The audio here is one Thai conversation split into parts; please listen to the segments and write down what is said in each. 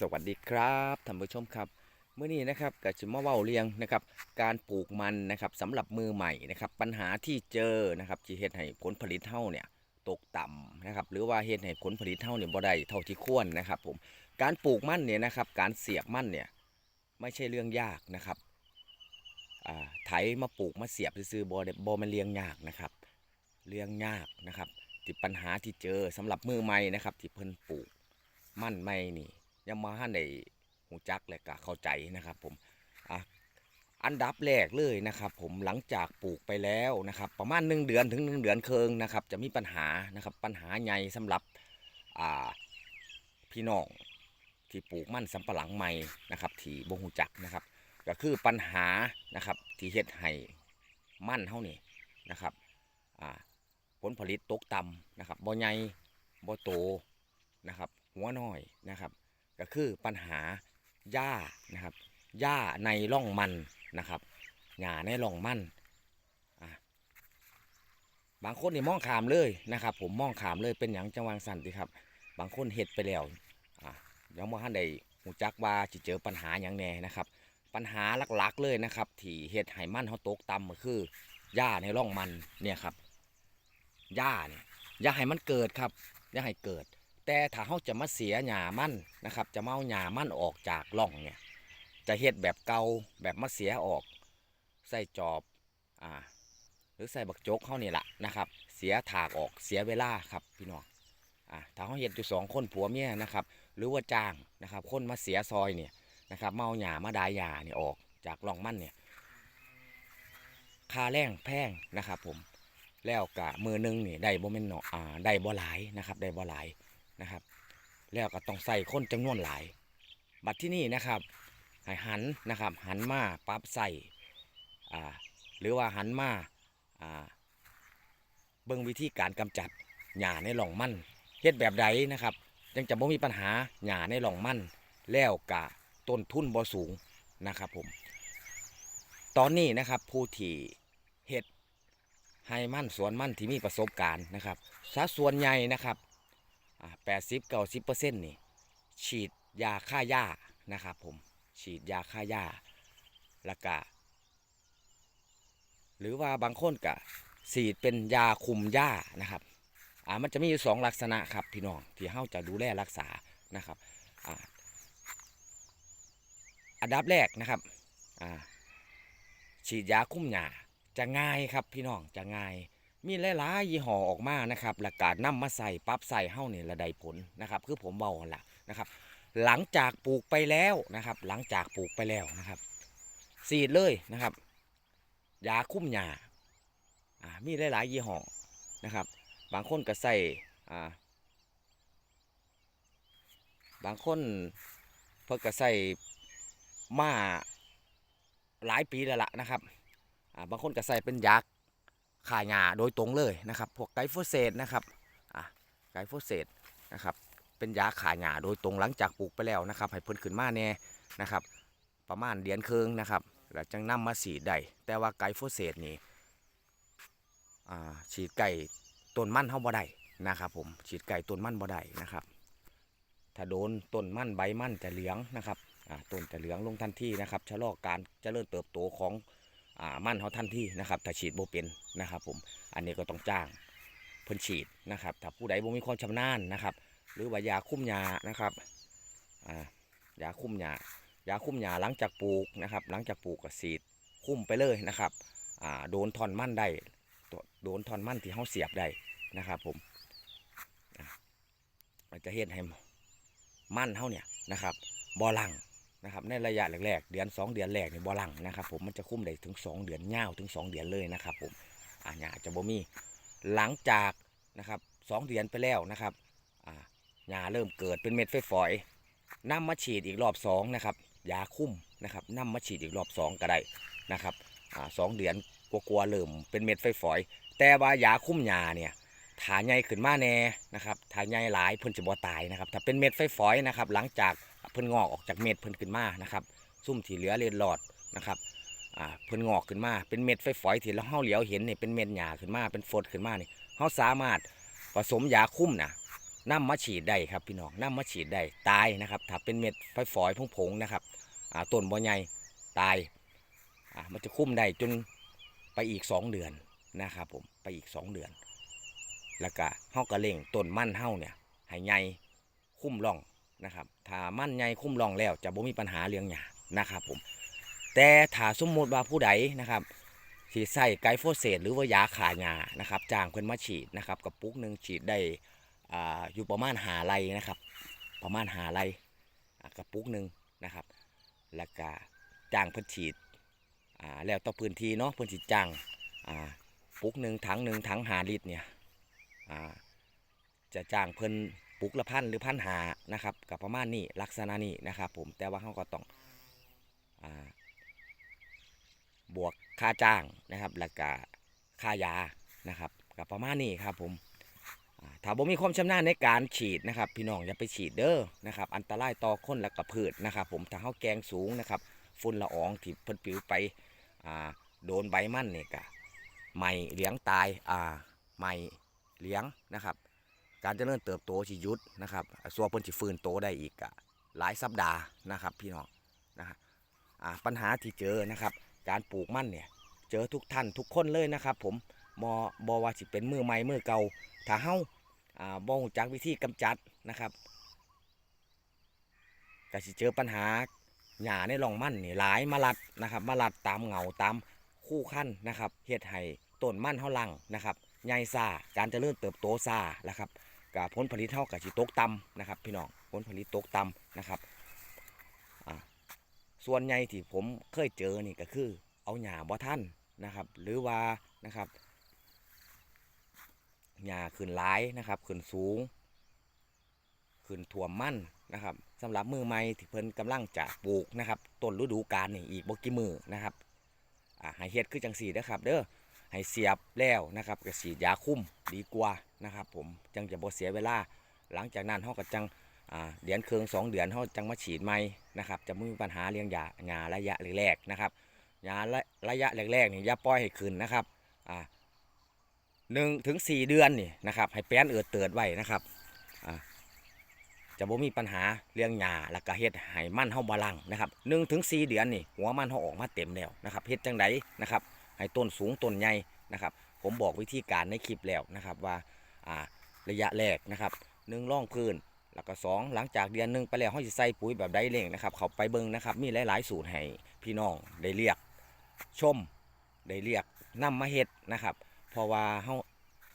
สวัสดีครับท่านผู้ชมครับเมื่อนี้นะครับก็จะมาเว้าเรียงนะครับ การปลูกมันนะครับสำหรับมือใหม่นะครับ ปัญหาที่เจอนะครับที่เฮ็ดให้ผลผลิตเท่าเนี่ยตกต่ำนะครับ หรือว่าเฮ็ดให้ผลผลิตเท่าเนี่ยบ่ได้เท่าที่ควรนะครับ ผมการปลูกมันเนี่ยนะครับ การเสียบมันเนี่ยไม่ใช่เรื่องยากนะครับอ่าไถมาปลูกมาเสียบซื้อบ่บ่แมันเลี้ยงยากนะครับเรื่องยากนะครับที่ปัญหาที่เจอสำหรับมือใหม่นะครับ ที่เพิ่นปลูกมันไม่นี่ ยังมาให้ในหูจักเลยก็เข้าใจนะครับผมอะอันดับแรกเลยนะครับ ผมหลังจากปลูกไปแล้วนะครับ ประมาณหนึ่งเดือนถึงหนึ่งเดือนเคิงนะครับ จะมีปัญหานะครับปัญหาใหญ่สำหรับอ่าพี่น้องที่ปลูกมันสำปะหลังใหม่นะครับ ที่บ่หูจักนะครับ ก็คือปัญหานะครับที่เฮ็ดให้มันเฮานี่นะครับอ่าผลผลิตตกต่ำนะครับบ่ใหญ่บ่โตนะครับ หัวน้อยนะครับ ก็คือปัญหาหญ้านะครับหญ้าในร่องมันนะครับหญ้าในร่องมันบางคนนี่มองขามเลยนะครับ ผมมองขามเลยเป็นอย่างจังหวังสันติครับ บางคนเห็ดไปแล้วอะยังบ่ทันได้หูจักว่าจะเจอปัญหาอย่างแน่นะครับ ปัญหาหลักๆเลยนะครับ ที่เห็ดไห้มันเขาตกต่ำก็คือหญ้าในร่องมันเนี่ยครับหญ้าเนี่ยอย่าให้มันเกิดครับอย่าให้เกิด แต่ถ้าเขาจะมาเสียหญ้ามันนะครับ จะมาเอาหญ้ามันออกจากร่องเนี่ย จะเฮ็ดแบบเก่าแบบมาเสียออก ใส่จอบอ่าหรือใส่บักจกเขานี่แหละนะครับ เสียถากออกเสียเวลาครับพี่น้องอ่าถ้าเขาเฮ็ดอยู่สองคนผัวเมียนะครับ หรือว่าจ้างนะครับ คนมาเสียซอยเนี่ยนะครับเอาหญ้ามาดายหญ้าเนี่ยออกจากร่องมันเนี่ยค่าแรงแพงนะครับ ผมแล้วกะมือหนึงนี่ได้บ่แม่นเนาะอ่าได้บ่หลายนะครับ ได้บ่หลาย นะครับ แล้วก็ต้องใส่คนจำนวนหลาย บัดที่นี่นะครับให้หันนะครับ หันมาปรับใส่หรือว่าหันมาเบิ่งวิธีการกำจัดหญ้าในหล่องมั่นเฮ็ดแบบใดนะครับยังจะบ่มีปัญหาหญ้าในหล่องมั่นแล้วกะต้นทุนบ่สูงนะครับผม ตอนนี้นะครับผู้ที่เฮ็ดให้มั่นสวนมั่นที่มีประสบการณ์นะครับสัดส่วนใหญ่นะครับ แปดสิบเก้าสิบเปอร์เซ็นต์นี่ฉีดยาฆ่าหญ้านะครับผมฉีดยาฆ่าหญ้าแล้วก็หรือว่าบางคนก็ฉีดเป็นยาคุมหญ้านะครับอ่ามันจะมีอยู่สองลักษณะครับพี่น้องที่เฮาจะดูแลรักษานะครับอ่าอันดับแรกนะครับอ่าฉีดยาคุมหญ้าจะง่ายครับพี่น้องจะง่าย มีหลายๆยี่ห้อออกมานะครับหลักการนำมาใส่ปั๊บใส่เฮ้าเนี่ยระไดผลนะครับ คือผมเบาละนะครับ หลังจากปลูกไปแล้วนะครับ หลังจากปลูกไปแล้วนะครับสีดเลยนะครับยาคุ้มหญ้าอ่ามีหลายๆยี่ห้อนะครับ บางคนก็ใส่อ่าบางคนเพิ่นก็ใส่มาหลายปีแล้วล่ะนะครับอ่าบางคนก็ใส่เป็นยา ข่าหญ้าโดยตรงเลยนะครับ พวกไกโฟเซตนะครับอะไกโฟเซตนะครับเป็นยาข่าหญ้าโดยตรงหลังจากปลูกไปแล้วนะครับ ให้เพิ่นขึ้นมาแน่นะครับ ประมาณเดือนครึ่งนะครับแล้วจังนำมาฉีดได้แต่ว่าไกโฟเซตนี่อ่าฉีดไก่ต้นมันเฮาบ่ได้นะครับ ผมฉีดไก่ต้นมันบ่ได้นะครับ ถ้าโดนต้นมันใบมันจะเหลืองนะครับอ่าต้นจะเหลืองลงทันทีนะครับชะลอการเจริญเติบโตของ มั่นเขาทันที่นะครับถ้าฉีดโบเป็นนะครับ ผมอันนี้ก็ต้องจ้างเพิ่นฉีดนะครับถ้าผู้ใดบ่มีความชำนาญนะครับ หรือว่ายาคุ้มยานะครับยาคุ้มยายาคุ้มยาหลังจากปลูกนะครับ หลังจากปลูกก็ฉีดคุ้มไปเลยนะครับโดนทอนมั่นได้โดนทอนมั่นที่เฮาเสียบได้นะครับ ผมอันจะเฮ็ดให้มั่นเฮาเนี่ยนะครับบ่หลัง นะครับในระยะแรกๆเดือน 2 เดือนแรกเนี่ยบ่หลังนะครับผมมันจะคุ้มได้ถึง 2 เดือนยาวถึง 2 เดือนเลยนะครับผมอ่าหญ้าจะบ่มีหลังจากนะครับสองเดือนไปแล้วนะครับอ่าหญ้าเริ่มเกิดเป็นเม็ดฝอยๆนำมาฉีดอีกรอบ2นะครับยาคุ้มนะครับนำมาฉีดอีกรอบ2ก็ได้นะครับอ่าสองเดือนกลัวๆเริ่มเป็นเม็ดฝอยๆแต่ว่ายาคุ้มหญ้าเนี่ยถาใหญ่ขึ้นมาแน่นะครับถาใหญ่หลายเพิ่นจะบ่ตายนะครับถ้าเป็นเม็ดฝอยๆนะครับหลังจาก เพิ่นงอกออกจากเม็ดเพิ่นขึ้นมานะครับซุ่มที่เหลือเลนหลอดนะครับอ่าเพิ่นงอกขึ้นมาเป็นเม็ดฝอยๆที่เราเฮาเหลียวเห็นนี่เป็นเม็ดหญ้าขึ้นมาเป็นฟดขึ้นมานี่เฮาสามารถผสมยาคุ้มนะนํมาฉีดได้ครับพี่น้องนํมาฉีดได้ตายนะครับถ้าเป็นเม็ดฝอยๆผงๆนะครับอ่าต้นบ่ใหญ่ตายอ่ามันจะคุ้มได้จนไปอีก 2 เดือนนะครับผมไปอีก 2 เดือน แล้วก็เฮาก็เล่งต้นมั่นเฮาเนี่ยให้ใหญ่คุ้มร่อง นะครับถ้ามั่นใหญ่คุ้มรองแล้วจะบ่มีปัญหาเรื่องหญ้านะครับผมแต่ถ้าสมมติว่าผู้ใดนะครับที่ใส่ไกโฟเสตหรือว่ายาขาหญ้านะครับจ้างเพิ่อนมาฉีดนะครับกระปุกหนึ่งฉีดได้อ่าอยู่ประมาณหาไรนะครับ ประมาณหาไรกระปุกหนึ่งนะครับแล้วก็จ้างเพิ่นฉีดอ่าแล้วต่อพื้นที่เนาะเพิ่อนสิจ้างอ่าปุกหนึ่งถังหนึ่งถังหาลิตรเนี่ยอ่าจะจ้างเพิ่อน ปุกละพันหรือพันหานะครับกับประมาณนี้ลักษณะนี้นะครับ ผมแต่ว่าเขาก็ต้องอบวกค่าจ้างนะครับแล้วก็ค่ายานะครับกับประมาณนี้ครับผมถ้าบ่มีความชำนาญในการฉีดนะครับ พี่น้องอย่าไปฉีดเด้อนะครับ อันตรายต่อคนและกับพืชนะครับ ผมถ้าเฮาแกงสูงนะครับฝุ่นละอองที่เพิ่นปิวไปโดนใบมันเนี่ยก็ไหม่เลี้ยงตายอ่าไหม่เลี้ยงนะครับ การเจริญเติบโตสิยุดนะครับส่วนเพิ่นสิฟื้นโตได้อีกหลายสัปดาห์นะครับ พี่น้องนะฮะปัญหาที่เจอนะครับ การปลูกมั่นเนี่ยเจอทุกท่านทุกคนเลยนะครับ ผมมอบอว่าสิเป็นมือใหม่มือเก่าถ้าเฮาอ่าบ่งจากวิธีกำจัดนะครับก็สิเจอปัญหาหญ้าในร่องมั่นนี่หลายมาลัดนะครับ มาลัดตามเหงาตามคู่ขั้นนะครับเฮ็ดให้ต้นมั่นเฮาลังนะครับใหญ่ซาการเจริญเติบโตซานะครับ กับผลผลิตเฮาก็สิตกต่ำนะครับ พี่น้องผลผลิตตกต่ำนะครับส่วนใหญ่ที่ผมเคยเจอนี่ก็คือ เอาหญ้าบ่ทันนะครับ หรือว่านะครับหญ้าขึ้นหลายนะครับขึ้นสูงขึ้นถ่วมมั่นนะครับสำหรับมือใหม่ที่เพิ่นกำลังจะปลูกนะครับต้นฤดูกาลนี่อีกบ่กี่มือนะครับอ่าห้เฮ็ดคือจังสี่นะครับ เด้อ ให้เสียบแล้วนะครับก็ฉีดยาคุ้มดีกว่านะครับผมจังจะบ่เสียเวลา หลังจากนั้นเฮาก็จังเดือนเคืองสองเดือนเฮาจังมาฉีดใหม่นะครับจะไม่มีปัญหาเรื่องยาหญ้าระยะแรกๆนะครับหญ้าระยะแรกๆนี่อย่าปล่อยให้ขึ้นนะครับอ่าหนึ่งถึงสี่เดือนนี่นะครับให้แป้นเอือดเติดไว้นะครับอ่าจะบ่มีปัญหาเรื่องหญ้าแล้วก็เฮ็ดให้มันเฮาบาลังนะครับหนึ่งถึงสี่เดือนนี่หัวมันเฮาออกมาเต็มแล้วนะครับเฮ็ดจังไดนะครับ ให้ต้นสูงต้นใหญ่นะครับ ผมบอกวิธีการในคลิปแล้วนะครับว่าระยะแรกนะครับหนึ่งร่องพื้นแล้วก็สองหลังจากเดือนหนึ่งไปแล้วเฮาสิใส่ปุ๋ยแบบใดเร่งนะครับ เขาไปเบิ่งนะครับ มีหลาย ๆ สูตรให้พี่น้องได้เรียก ชมได้เรียกนำมาเฮ็ดนะครับเพราะว่าเฮา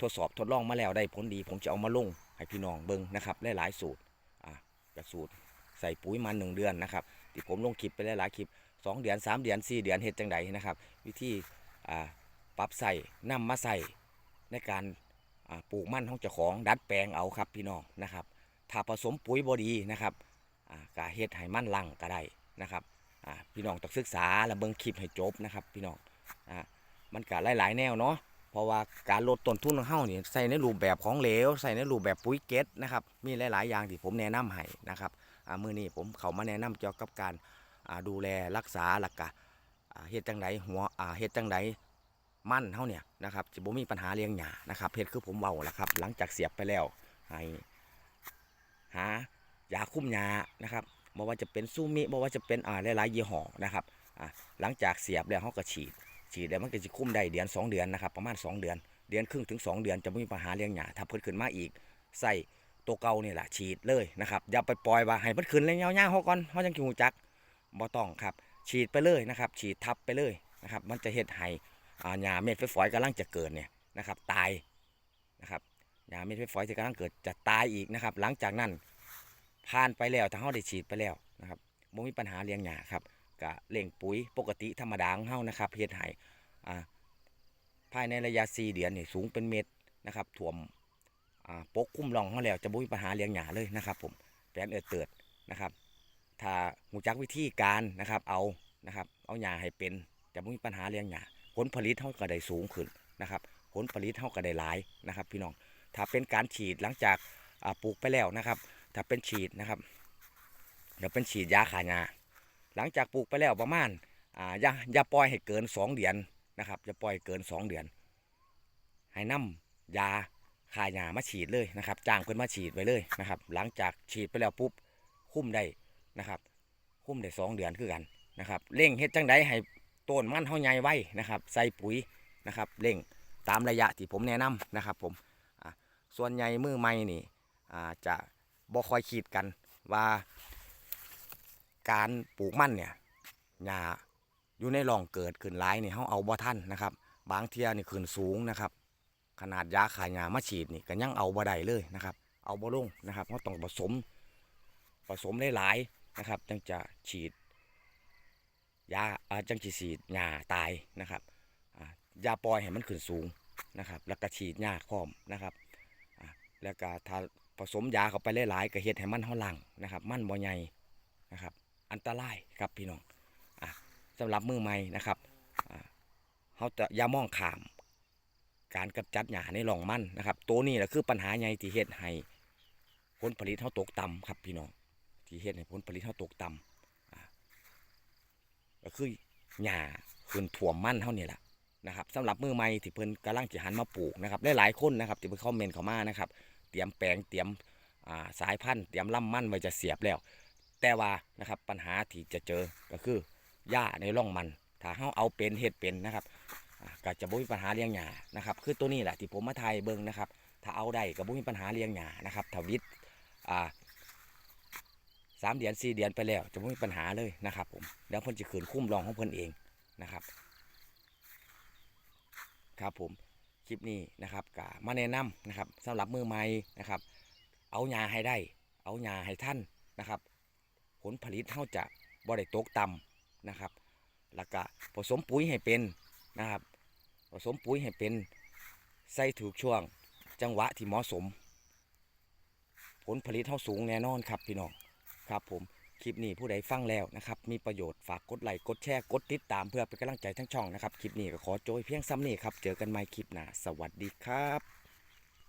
ทดสอบทดลองมาแล้วได้ผลดี ผมจะเอามาลงให้พี่น้องเบิ่งนะครับหลายๆสูตรอะกับสูตรใส่ปุ๋ยมาหนึ่งเดือนนะครับที่ผมลงคลิปไปหลายๆคลิปสองเดือนสามเดือนสี่เดือนเฮ็ดจังใดนะครับ วิธี ปรับใส่นำมาใส่ในการปลูกมันของเจ้าของดัดแปลงเอาครับพี่น้องนะครับ ถ้าผสมปุ๋ยบดีนะครับกาเฮ็ดให้มันลังก็ได้นะครับพี่น้องต้องศึกษาและเบิ่งคลิปให้จบนะครับ พี่น้องอมันก็หลายๆแนวเนาะเพราะว่าการลดต้นทุนของเฮานี่ใส่ในรูปแบบของเหลว ใส่ในรูปแบบปุ๋ยเก็ตนะครับมีหลายๆอย่างที่ผมแนะนำให้นะครับมื้อนี้ผมเข้ามาแนะนำเกี่ยวกับการดูแลรักษาหลักกะอ่า เฮ็ดจังไดหัวเฮ็ดจังไดมันเฮาเนี่ยนะครับสิบ่มีปัญหาเลี้ยงหญ้านะครับเฮ็ดคือผมเว้าละครับ หลังจากเสียบไปแล้วให้หายาคุ้มหญ้านะครับบ่ว่าจะเป็นซูมิบ่ว่าจะเป็นอ่าหลายๆยี่ห้อนะครับอ่าหลังจากเสียบแล้วเฮาก็ฉีด ฉีดแล้วมันก็จะคุ้มได้เดือนสองเดือนนะครับ ประมาณ 2 เดือน เดือนครึ่งถึง 2 เดือนจะไม่มีปัญหาเลี้ยงหญ้าถ้าเพิ่นขึ้นมาอีกใส่ตัวเก่านี่แหละฉีดเลยนะครับอย่าไปปล่อยว่าให้เพิ่นขึ้นเลยยาๆเฮาก่อนเฮาจังสิฮู้จักบ่ต้องครับ ฉีดไปเลยนะครับ ฉีดทับไปเลยนะครับ มันจะเฮ็ดให้อ่าหญ้าเม็ดฝอยๆกำลังจะเกิดเนี่ยนะครับ ตายนะครับหญ้าเม็ดฝอยที่กำลังเกิดจะตายอีกนะครับ หลังจากนั้นผ่านไปแล้วถ้าเฮาได้ฉีดไปแล้วนะครับบ่มีปัญหาเลี้ยงหญ้าครับก็เร่งปุ๋ยปกติธรรมดาของเฮานะครับเฮ็ดให้อ่ภายในระยะ4เดือนเนี่ยสูงเป็นเม็ดนะครับถ่วมปกคลุมรองเขาแล้วจะบ่มีปัญหาเลี้ยงหญ้าเลยนะครับผมแปลนเอิดเติดนะครับ ถ้าหูจักวิธีการนะครับเอานะครับ เอาหญ้าให้เป็นจะบ่มีปัญหาเลี้ยงหญ้าผลผลิตเท่าก็ได้สูงขึ้นนะครับผลผลิตเท่าก็ได้หลายนะครับ พี่น้องถ้าเป็นการฉีดหลังจากปลูกไปแล้วนะครับ ถ้าเป็นฉีดนะครับ เดี๋ยวเป็นฉีดยาขาหญ้าหลังจากปลูกไปแล้วประมาณอย่าอย่าปล่อยให้เกิน 2 เดือนนะครับจะปล่อยเกิน 2 เดือน ให้นำยาขายามาฉีดเลยนะครับจ้างเพิ่นมาฉีดไว้เลยนะครับ หลังจากฉีดไปแล้วปุ๊บคุ้มได้ นะครับคุ้มได้สองเดือนคือกันนะครับเร่งเฮ็ดจังไดให้ต้นมันเฮาใหญ่ไว้นะครับ ใส่ปุ๋ยนะครับเร่งตามระยะที่ผมแนะนำนะครับ ผมส่วนใหญ่มือใหม่นี่จะบ่ค่อยคิดกันว่า การปลูกมันเนี่ยหญ้าอยู่ในร่องเกิดขึ้นหลายนี่เฮาเอาบ่ทันนะครับ บางเที่ยนี่ขึ้นสูงนะครับ ขนาดยาขายหญ้ามาฉีดนี่ก็ยังเอาบ่ได้เลยนะครับ เอาบ่ลงนะครับเราต้องผสมผสมหลายๆ นะครับจึงจะฉีดยาจังจะฉีดหญ้าตายนะครับยาปล่อยให้มันขึ้นสูงนะครับแล้วก็ฉีดหญ้าพร้อมนะครับแล้วก็ถ้าผสมยาเข้าไปหลายๆก็เฮ็ดให้มันเฮาหลังนะครับ มันบ่ใหญ่นะครับ อันตรายครับพี่น้องอะสำหรับมือใหม่นะครับเฮาจะอย่ามองขามการกำจัดหญ้าในร่องมันนะครับ ตัวนี้แหละคือปัญหาใหญ่ที่เฮ็ดให้ผลผลิตเฮาตกต่ำครับพี่น้อง ที่เฮ็ดให้ผลผลิตเฮาตกต่ำอ่าก็คือหญ้าขึ้นถ่วมมันเท่านี้แหละนะครับสำหรับมือใหม่ที่เพิ่นกำลังจะหันมาปลูกนะครับได้หลายคนนะครับที่เพิ่นคอมเมนต์เข้ามานะครับ เตรียมแปลงเตรียมอ่าสายพันธุ์เตรียมล่ำมันไว้จะเสียบแล้ว แต่ว่านะครับปัญหาที่จะเจอก็คือหญ้าในร่องมัน ถ้าเฮาเอาเป็นเฮ็ดเป็นนะครับอาก็จะบ่มีปัญหาเลี้ยงหญ้านะครับ คือตัวนี้แหละที่ผมมาถ่ายเบิ่งนะครับ ถ้าเอาได้ก็บ่มีปัญหาเลี้ยงหญ้านะครับถ้าวิทย์อ่า สามเดือนสี่เดือนไปแล้ว จะไม่มีปัญหาเลยนะครับผมเดี๋ยวเพิ่นจะขืนคุ้มรองของเพิ่นเองนะครับ ครับผมคลิปนี้นะครับกมาแนะนำนะครับสำหรับมือใหม่นะครับ เอายาให้ได้ เอายาให้ท่านนะครับ ผลผลิตเท่าจะบ่ได้ตกต่ำนะครับแล้วก็ผสมปุ๋ยให้เป็นนะครับผสมปุ๋ยให้เป็นใส่ถูกช่วง จังหวะที่เหมาะสม ผลผลิตเท่าสูงแน่นอนครับพี่น้อง ครับผมคลิปนี้ผู้ใดฟังแล้วนะครับ มีประโยชน์ฝากกดไลค์กดแชร์กดติดตามเพื่อเป็นกำลังใจทั้งช่องนะครับ คลิปนี้ก็ขอโจยเพียงซ้ำนี้ครับ เจอกันใหม่คลิปหน้าสวัสดีครับ